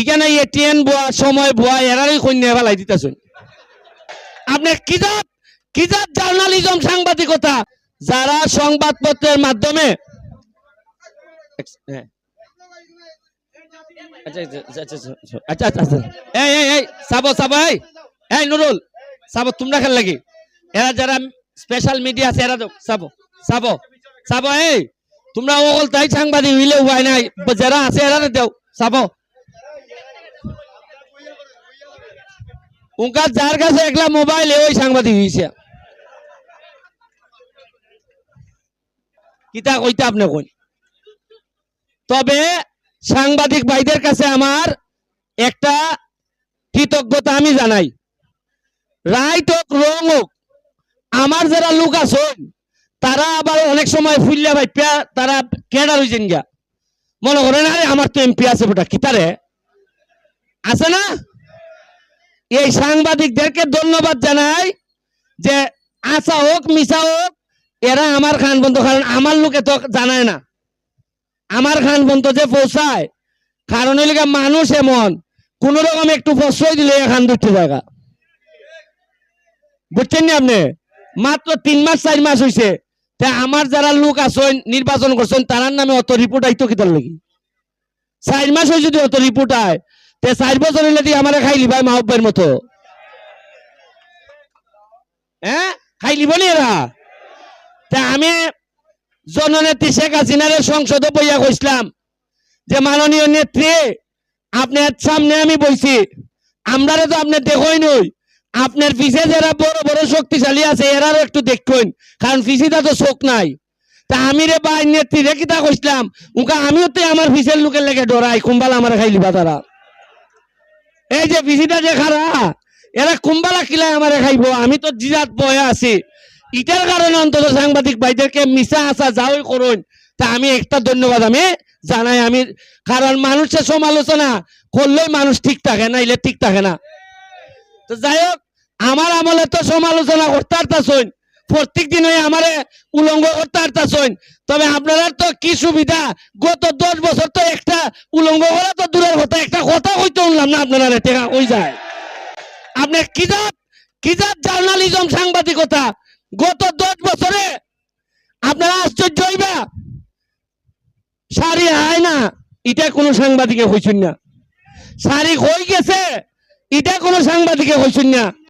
ইখানে ATN বোয়া সময় বোয়া, এরারই কন্যা ফেলাই দিতেছেন। আপনি কিজাত কিজাত জার্নালিজম সাংবাদিকতা? যারা সংবাদপত্রের মাধ্যমে তোমরা খেল লাগি। যারা মিডিয়া আছে, এরা তোমরা তাই সাংবাদিক হইলে উপায় নাই, যারা আছে এরা দেও, সাবো। উনকার যার কাছে একলা মোবাইল ওই সাংবাদিক হইছে। কিতা কইতে আপনি কই তবে সাংবাদিক ভাইদের কাছে আমার একটা কৃতজ্ঞতা আমি জানাই। রাইট হোক, রং হোক, আমার যারা লোক আছেন তারা আবার অনেক সময় ফুললে ভাই তারা কেডার হয়েছেন গিয়া। মনে করেন, আরে আমার তো এমপি আছে বেটা, কিতারে? আছে না? এই সাংবাদিকদেরকে ধন্যবাদ জানাই যে আশা হোক, মিশা হোক, এরা আমার খান বন্ধ, কারণ আমার লোকে তো জানায় না। আমার খান বন্ধ যে পৌঁছায়, কারণ গিয়ে মানুষ এমন, কোন রকম একটু প্রশ্রয় দিলে এখান দুটো জায়গা। বুঝছেন নি আপনি? মাত্র তিন মাস, চার মাস হয়েছে তা আমার যারা লোক আছেন নির্বাচন করছেন, তারার নামে অত রিপোর্ট আইতো কিতার লাগি? চার মাস হয়ে যদি অত রিপোর্ট আয় তে চার বছর হইলে দিয়ে আমার খাইলি ভাই মাহব্বের মতো। হ্যাঁ খাইলিব নি এরা? তা আমি জননেত্রী শেখ হাসিনার সংসদে বইয়া কইছিলাম যে মাননীয় নেত্রী, আপনার সামনে আমি বইছি। আমরা তো আপনি দেখই নই। আপনার পিছে যারা বড় বড় শক্তিশালী আছে, এরারও একটু দেখুন কারণ পিছিটা তো চোখ নাই। তা আমি রে বা নেত্রী রে কিতা কইছিলাম, উকা আমিও তো আমার পিছের লোকের লেগে ডরাই কুম্বাল আমার খাইলিবা তারা? এই যে পিছিটা যে খারা এরা কুম্বালা কিলাই আমারে খাইব, আমি তো জিরাত বয়ে আছি। ইটার কারণে অন্তত সাংবাদিক ভাইদেরকে মিশা আসা যাওই করুন, তা আমি একটা ধন্যবাদ, আমি জানাই, আমি, কারণ মানুষের সমালোচনা করলেই মানুষ ঠিক থাকে না ইলে ঠিক থাকে না। তো যাই হোক, আমার আমলে তো সমালোচনা করতে পারতাছইন প্রত্যেক দিন ওই আমারে উলঙ্গ করতে পারতাছইন তবে আপনারা তো কি সুবিধা, গত দশ বছর তো আপনারা টেকা যায়। কিজাত কিজাত জার্নালিজম সাংবাদিকতা? গত দশ বছরে আপনারা আশ্চর্য হইবা। সারি হয় না, এটা কোনো সাংবাদিকে হইছেন না। সারি হয়ে গেছে, এটা কোনো সাংবাদিকে হইছেন না।